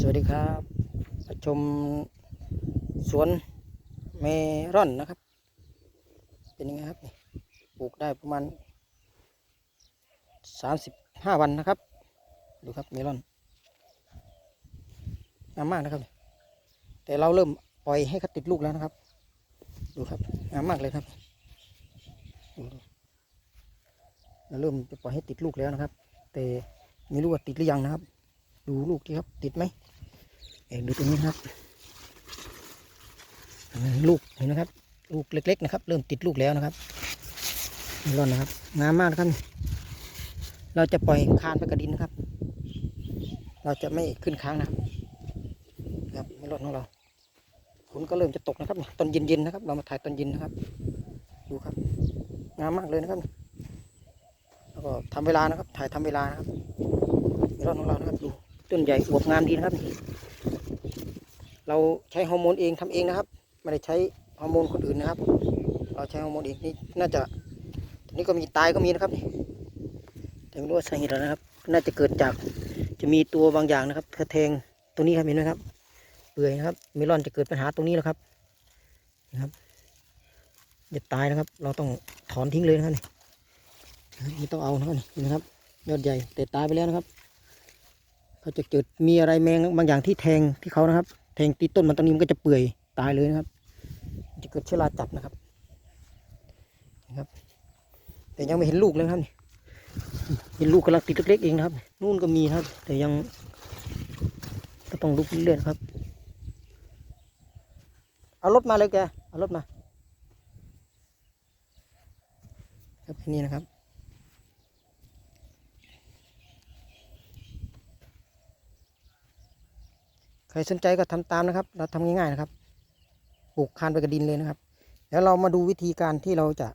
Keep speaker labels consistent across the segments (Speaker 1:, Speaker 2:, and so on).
Speaker 1: สวัสดีครับมาชมสวนเมรอนนะครับ เป็นยังไงครับปลูกได้ประมาณสามสิบห้าวันนะครับ ดูครับเมลอนงามมากนะครับ แต่เราเริ่มปล่อยให้เขาติดลูกแล้วนะครับ ดูครับงามมากเลยครับเราเริ่มจะปล่อยให้ติดลูกแล้วนะครับ แต่ไม่รู้ว่าติดหรือยังนะครับ ดูลูกที่ครับ ติดไหม เอกดูตรงนี้ครับลูกเห็นไหมครับ ลูกเล็ก ๆ นะครับ เริ่มติดลูกแล้วนะครับเมลอนนะครับงามมากนะครับเราจะปล่อยคานไปกระดินนะครับ เราจะไม่ขึ้นค้างนะครับครับเมลอนของเราฝนก็เริ่มจะตกนะครับเนี่ยตอนเย็นๆนะครับ เรามาถ่ายตอนเย็นนะครับ ดูครับ งามมากเลยนะครับ แล้วก็ทำเวลานะครับ ถ่ายทำเวลานะครับเมลอนของเรานะครับดูต้นใหญ่อวบงามดีนะครับ เราใช้ฮอร์โมนเองทำเองนะครับ ไม่ได้ใช้ฮอร์โมนคนอื่นนะครับ เราใช้ฮอร์โมนเองนี่น่าจะนี่ก็มีตายก็มีนะครับนี่แต่ไม่รู้ว่าสาเหตุอะไรนะครับ น่าจะเกิดจากจะมีตัวบางอย่างนะครับเธอแทงตรงนี้ครับเห็นไหมครับเปื่อยนะครับเมลอนจะเกิดปัญหาตรงนี้แล้วครับนะครับจะตายนะครับ เราต้องถอนทิ้งเลยนะครับนี่ไม่ต้องเอานะครับนี่นะครับยอดใหญ่แต่ตายไปแล้วนะครับเขาจะเกิดมีอะไรแมงบางอย่างที่แทงที่เขานะครับ แทงตีต้นมันตรงนี้มันก็จะเปื่อยตายเลยนะครับ จะเกิดเชื้อราจับนะครับนะครับ แต่ยังไม่เห็นลูกเลยครับนี่เห็นลูกกำลังติดเล็กๆเองนะครับ นู่นก็มีครับ แต่ยังก็ต้องลุกเรื่อยๆครับ เอารถมาเลยแก เอารถมา ครับที่นี่นะครับ รสนใจก็ทำตามนะครับ เราทำง่ายๆนะครับ ปลูกคานไปกับดินเลยนะครับ แล้วเรามาดูวิธีการที่เราจะ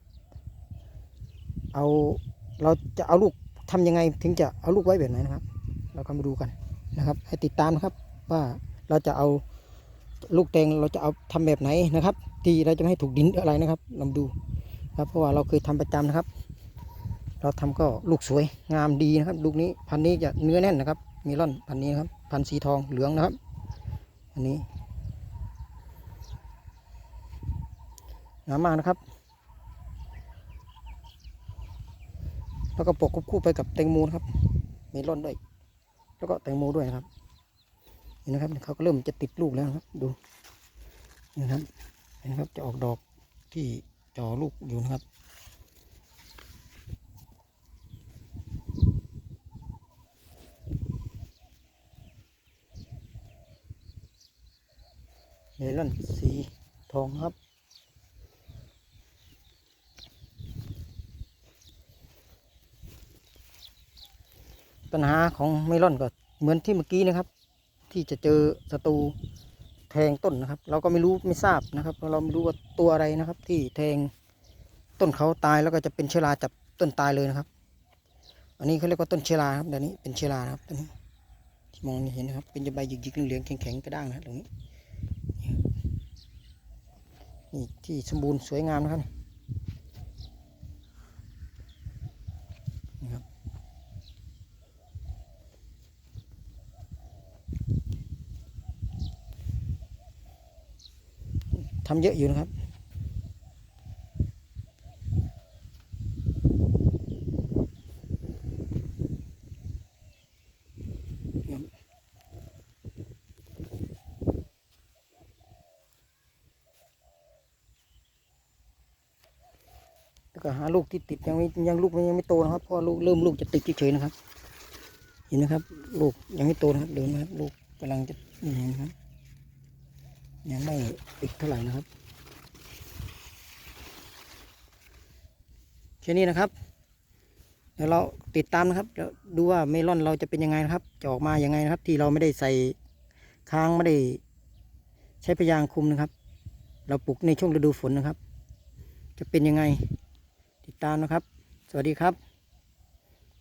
Speaker 1: เอาเราจะเอาลูกทำยังไง ถึงจะเอาลูกไว้แบบไหนนะครับ เราก็มาดูกันนะครับ ให้ติดตามนะครับ ว่าเราจะเอาลูกแตงเราจะเอาทำแบบไหนนะครับ ที่เราจะไม่ให้ถูกดินอะไรนะครับเรามาดูครับเพราะว่าเราเคยทำประจำนะครับ เราทำก็ลูกสวยงามดีนะครับ ลูกนี้พันนี้จะเนื้อแน่นนะครับเมลอนพันนี้นะครับ พันสีทองเหลืองนะครับ อันนี้งามากนะครับ แล้วก็ปกคู่ไปกับแตงโมนะครับเมลอนด้วย แล้วก็แตงโมด้วยนะครับเห็นนะครับเขาก็เริ่มจะติดลูกแล้วครับ ดูนี่นะครับเห็นนะครับจะออกดอกที่จ่อลูกอยู่นะครับ เมลอนสีทองครับ ปัญหาของเมลอนก็เหมือนที่เมื่อกี้นะครับ ที่จะเจอศัตรูแทงต้นนะครับ เราก็ไม่รู้ไม่ทราบนะครับเพราะเราไม่รู้ว่าตัวอะไรนะครับ ที่แทงต้นเขาตายแล้วก็จะเป็นเชื้อราจับต้นตายเลยนะครับ อันนี้เขาเรียกว่าต้นเชื้อราครับเดี๋ยวนี้เป็นเชื้อราครับตัวนี้ที่มองเห็นนะครับเป็นใบหยิกๆเหลืองๆแข็งๆกระด้างนะตรงนี้ นี่ที่สมบูรณ์สวยงามนะครับนี่ครับทำเยอะอยู่นะครับ ก็หาลูกที่ติดยังไม่ยังลูกยังไม่โตนะครับเพราะว่าลูกเริ่มลูกจะติดเฉยๆนะครับ เห็นนะครับ ลูกยังไม่โตนะครับเดินนะครับลูกกำลังจะนี่นะครับ ยังไม่ติดเท่าไหร่นะครับแค่นี้นะครับเดี๋ยวเราติดตามนะครับเดี๋ยวดูว่าเมลอนเราจะเป็นยังไงนะครับจะออกมายังไงนะครับ ที่เราไม่ได้ใส่ค้างไม่ได้ใช้พยางคุมนะครับ เราปลูกในช่วงฤดูฝนนะครับ จะเป็นยังไง ติดตามนะครับ สวัสดีครับ